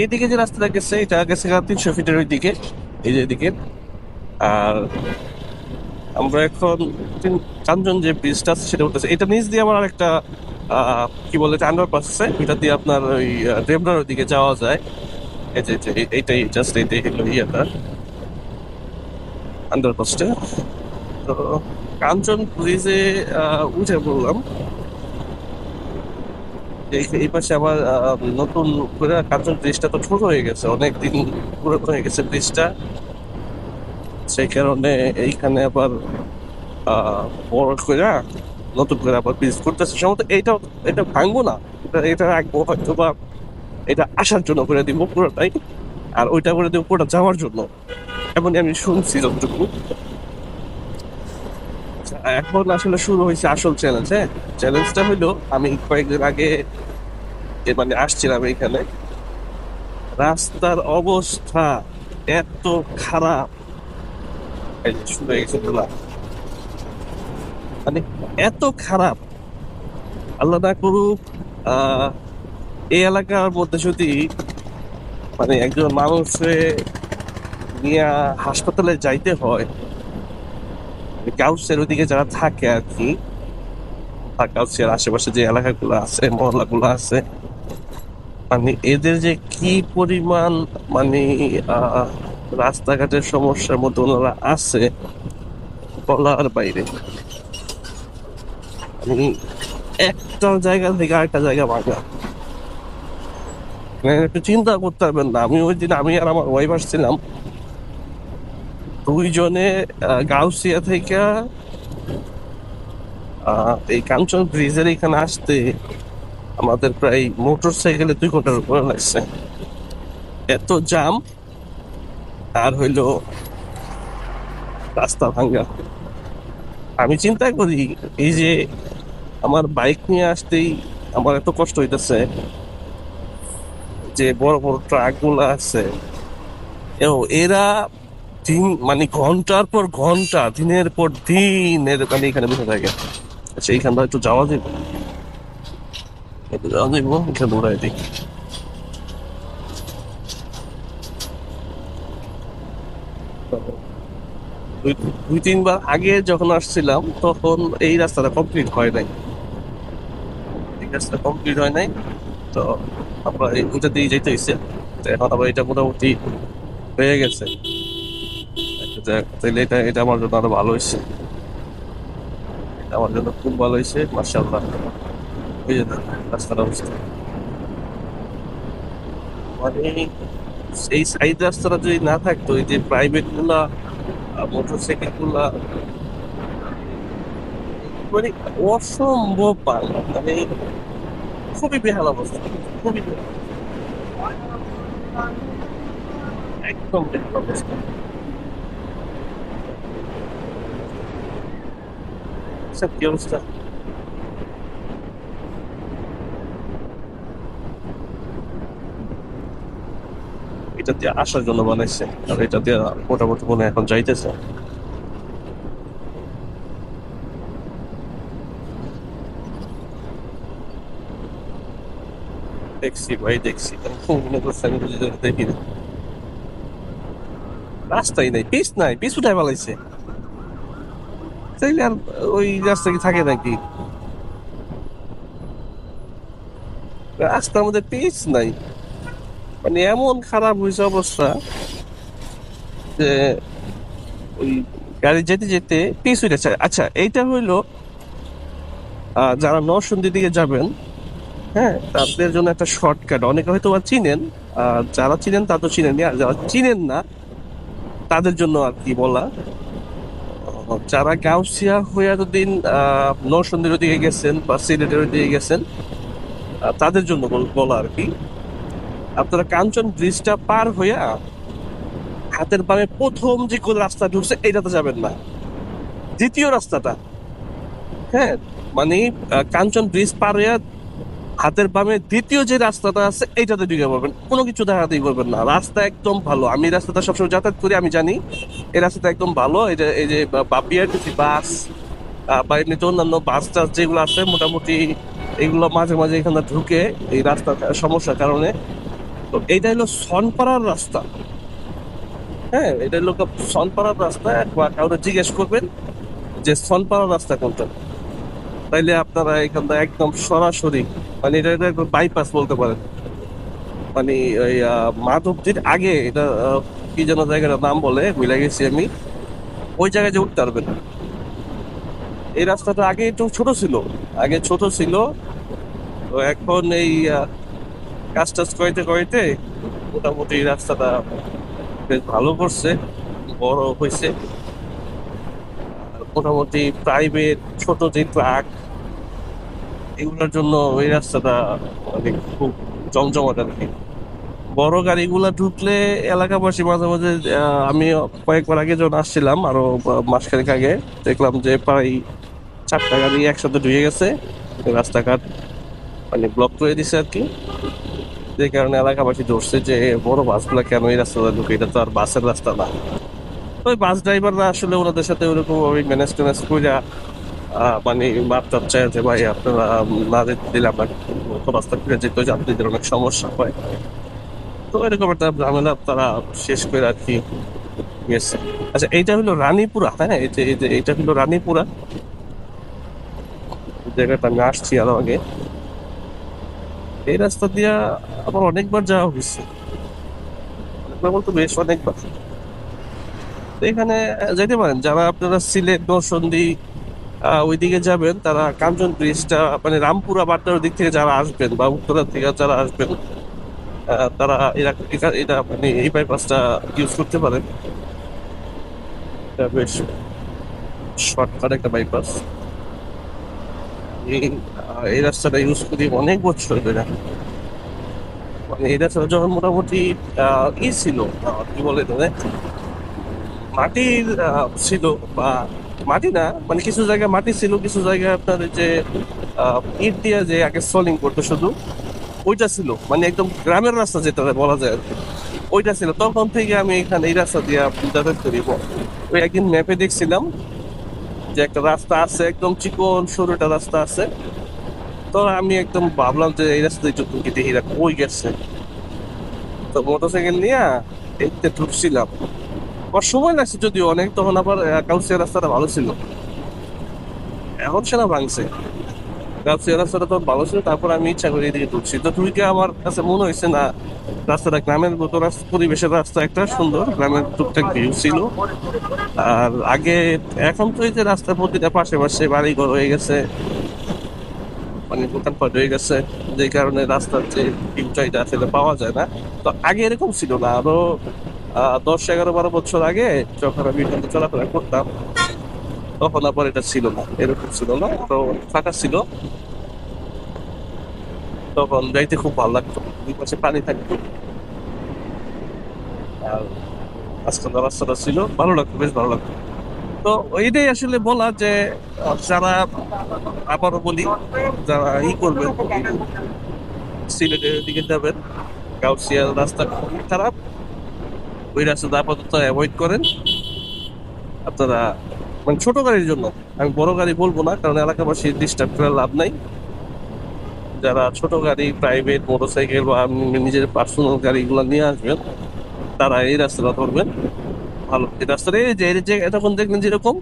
এইদিকে যে রাস্তাটা গেছে এটা গেছে তিনশো ফিটের ওই দিকে এই যে এদিকে। আর আমরা এখন কাঞ্চন যে ব্রিজটা আছে সেটা উঠতেছে। এটা নিচ দিয়ে আমার একটা কি বলে এটা আন্ডারপাস আছে। এটা দিয়ে আপনার ওই ডেমরার দিকে যাওয়া যায়। এই যে এই যে, এইটাই জাস্ট এইটাই হলো ইয়েটা। আন্ডারপাসটা তো কাঞ্চন ব্রিজে উঠে পড়লাম। এই পাশে আবার নতুন করে কাঞ্চন ব্রিজটা তো ছোট হয়ে গেছে অনেক দিন পুরাতন হয়ে গেছে ব্রিজটা। সেই কারণে এইখানে আবার বড় করে নতুন করে আবার ব্রিজ করতেছে। সম্ভবত এইটা এটা ভাঙবো না এটা- রাখব হয়তো বা এটা আসার জন্য করে দিব পুরোটাই আর ওইটা করে দিব পুরোটা যাওয়ার জন্য। এমনই আমি শুনছি যতটুকু। আচ্ছা, এখন আসলে শুরু হয়েছে আসল চ্যালেঞ্জ হ্যাঁ? চ্যালেঞ্জটা হলো আমি কয়েকদিন আগে মানে আসছিলাম এখানে। রাস্তার অবস্থা এত খারাপ। মানে এত খারাপ। আল্লাহ না করুক এই এলাকার মধ্যে যদি মানে একজন মানুষে নিয়ে হাসপাতালে যাইতে হয় গাউসের ওদিকে যারা থাকে আর কি আশেপাশে যে এলাকাগুলো আছে, মহল্লাগুলো আছে মানে এদের যে কি পরিমাণ মানে রাস্তাঘাটের সমস্যার মধ্যে ওনারা আছে বলার বাইরে। মানে একটা জায়গা থেকে আরেকটা জায়গা ভাঙা মানে একটু চিন্তা করতে পারবেন না। আমি ওই দিন আমি আর আমার ওয়াইফ আসছিলাম। দুইজনে গাউসিয়া থেকে এই কাঞ্চন ব্রিজের এখানে আসতে আমাদের প্রায় মোটর সাইকেলে দুই ঘণ্টার উপরে লাগছে। এত জাম, আর হইল রাস্তা ভাঙ্গা আমি চিন্তা করি, এই যে আমার বাইক নিয়ে আসতেই আমার এত কষ্ট হইতেছে যে বড় বড় ট্রাকগুলো আছে এরা দিন মানে ঘণ্টার পর ঘণ্টা, দিনের পর দিন এর মানে এখানে বসে থাকে। সেইখানটা একটু যাওয়া যাবে? যাওয়া যাবে এখানে দৌড়াই দিই তিনবার আগে যখন আসছিলাম তখন এই রাস্তাটা কমপ্লিট হয় নাই। রাস্তা কমপ্লিট হয় নাই। তো আমরা ওইটা দিয়ে যেতে হয়েছে এখন আবার এটা মোটামুটি হয়ে গেছে। যাক, তাইলে এটা এটা আমার জন্য আরও ভালো হয়েছে এটা আমার জন্য খুব ভালো হয়েছে মার্শাল্লাহ এই যে রাস্তার অবস্থা মানে এই সাইড রাস্তাটা যদি না থাকতো এই যে প্রাইভেটগুলা মোটর সাইকেলগুলা মানে অসম্ভব ভালো মানে খুবই বেহাল অবস্থা খুবই একদম বেহাল অবস্থা কি অবস্থা এটা দিয়ে আসার জন্য বানাইছে। আর এটা দিয়ে মোটামুটি মনে এখন যাইতেছে। দেখছি ভাই, দেখছি। মনে আমি দেখি। না। রাস্তাই নাই পিস নাই পিস উঠাই পালাইছে তাইলে আর ওই রাস্তা কি থাকে নাকি? রাস্তার মধ্যে পিচ নাই। মানে এমন খারাপ হয়েছে অবস্থা যে ওই গাড়ি যেতে যেতে পিস হয়ে আচ্ছা এইটা হইল যারা নরসিংদীর দিকে যাবেন হ্যাঁ তাদের জন্য একটা শর্টকাট অনেকে হয়তো বা চিনেন আর যারা চিনেন তা তো চিনেন আর যারা চিনেন না তাদের জন্য আর কি বলা। যারা গাউসিয়া হয়ে এতদিন আহ, নরসিংদীর দিকে গেছেন বা সিলেটের দিকে গেছেন তাদের জন্য বলা আর কি। আপনারা কাঞ্চন ব্রিজটা পার হইয়া হাতের বামে প্রথম যে কোন রাস্তা ঢুকছে, এইটাতে যাবেন না। দ্বিতীয় রাস্তাটা। হ্যাঁ মানে কাঞ্চন ব্রিজ পার হইয়া হাতের বামে দ্বিতীয় যে রাস্তাটা আছে, এইটাতে ঢুকে পড়বেন। কোনো কিছু দেখাতেই করবেন না। রাস্তা একদম ভালো। আমি রাস্তাটা সবসময় যাতায়াত করি, আমি জানি। এই রাস্তাটা একদম ভালো। এই যে এই যে বিআরটিসি বাস বা, এমনিতে অন্যান্য বাস টাস যেগুলো আছে, মোটামুটি এগুলো মাঝে মাঝে এখানে ঢুকে এই রাস্তার সমস্যার কারণে তো এইটা হলো সনপাড়ার রাস্তা। হ্যাঁ এটা হলো সনপাড়ার রাস্তা। একবার কাউকে জিজ্ঞেস করবেন যে সনপাড়ার রাস্তা কোনটা? তাইলে আপনারা এখান একদম সরাসরি মানে এটা একদম বাইপাস বলতে পারেন। মানে ওই আহ, মাধবদীর আগে এটা কি যেন জায়গাটার নাম বলে ভুলে গেছি আমি। ওই জায়গায় যে উঠতে পারবেন। এই রাস্তাটা আগে একটু ছোট ছিল। আগে ছোট ছিল। তো এখন এই কাজ টাজ করিতে করিতে মোটামুটি রাস্তাটা বেশ ভালো করছে, বড় হয়েছে মোটামুটি প্রাইভেট, ছোট যে ট্রাক, এগুলোর জন্য এই রাস্তাটা মানে খুব জমজমাট আর কি। বড় গাড়িগুলা ঢুকলে এলাকাবাসী মাঝে মাঝে আমি কয়েকবার আগে যখন আসছিলাম, আরও মাসখানেক আগে, দেখলাম যে প্রায় চারটা গাড়ি একসাথে ঢুকে গেছে। রাস্তাঘাট মানে ব্লক করে দিছে আর কি। যে কারণে এলাকাবাসী ধরছে যে বড় বাসগুলা কেন এই রাস্তাটা ঢুকে? এটা তো আর বাসের রাস্তা না। ওই বাস ড্রাইভাররা আসলে ওনাদের সাথে ওরকম ওই ম্যানেজ ট্যানেজ কইরা মানে মাপটা চায় যে, ভাই, আপনারা না দিলে আমরা রাস্তা ফিরে যেতে যাত্রীদের অনেক সমস্যা হয়। তো এরকম একটা ঝামেলা তারা শেষ করে আর কি গেছে। আচ্ছা এইটা হলো রানীপুরা হ্যাঁ? এইটা হলো রানীপুরা। জায়গাটা আমি আসছি আরও আগে। এই রাস্তা দিয়া আমার অনেকবার যাওয়া হয়েছে অনেকবার বলতে বেশ অনেকবার। এখানে যেতে পারেন, যারা আপনারা সিলেট, নরসন্দী ওইদিকে যাবেন, তারা কাঞ্চন ব্রিজটা মানে রামপুরা বাড্ডার দিক থেকে যারা আসবেন বা উত্তরা থেকে যারা আসবেন তারা এরা এটা মানে এই বাইপাসটা ইউজ করতে পারেন। এটা বেশ শর্টকাট একটা বাইপাস এই রাস্তাটা ইউজ করি অনেক বছর ধরে। মানে এই রাস্তাটা যখন মোটামুটি ই ছিল কি বলে এটা মাটির ছিল বা মাটি না মানে কিছু জায়গায় মাটি ছিল, কিছু জায়গায় আপনার যে ইট দিয়ে যে আগে সলিং করতো শুধু, ওইটা ছিল। মানে একদম গ্রামের রাস্তা যেটা বলা যায়। ওইটা ছিল। তখন থেকে আমি এখানে এই রাস্তা দিয়ে যাতায়াত করি। ওই একদিন ম্যাপে দেখছিলাম যে একটা রাস্তা আছে, একদম চিকন সরু একটা রাস্তা আছে। তো আমি একদম ভাবলাম যে এই রাস্তা দিয়ে কি দেখি কই গেছে? তো মোটরসাইকেল নিয়ে দেখতে ঢুকছিলাম। আমার সময় লাগছে যদিও অনেক, তখন আবার কাউসিয়া রাস্তাটা ভালো ছিল। এখন সেটা ভাঙছে। কাউসিয়া রাস্তাটা তখন ভালো ছিল, তারপর আমি ইচ্ছা করে এদিকে ঢুকছি তো ঢুকে আমার কাছে মনে হয়েছে না রাস্তাটা গ্রামের মতো পরিবেশের রাস্তা একটা সুন্দর, গ্রামের টুকটাক ভিউ ছিল? আর আগে, এখন তো এই যে রাস্তার প্রতিটা পাশে পাশে বাড়ি ঘর হয়ে গেছে মানে দোকানপাট হয়ে গেছে, যে কারণে রাস্তার যে ভিউটা এটা আসলে পাওয়া যায় না। তো আগে এরকম ছিল না। আরও দশ এগারো বারো বছর আগে যখন আমি এখানে চলাফেরা করতাম তখন আবার এটা ছিল না, এরকম ছিল না, তো ফাঁকা ছিল। তখন যাইতে খুব ভালো লাগতো, দুই পাশে পানি থাকতো। আর আজকাল রাস্তাটা ছিল, ভালো লাগতো, বেশ ভালো লাগতো। তো আসলে বলা যে, যারা, আবারও বলি, যারা ই সিলেটের দিকে যাবেন রাস্তা খুবই খারাপ ওই রাস্তাটা আপাতত অ্যাভয়েড করেন। আপনারা মানে ছোট গাড়ির জন্য। আমি বড় গাড়ি বলব না, কারণ এলাকাবাসী ডিস্টার্ব করে লাভ নাই। যারা ছোট গাড়ি প্রাইভেট মোটরসাইকেল বা নিজের পার্সোনাল গাড়িগুলো নিয়ে আসবেন, তারা এই রাস্তাটা ধরবেন। ভালো। এই রাস্তাটা এই যে এতক্ষণ দেখলেন যেরকম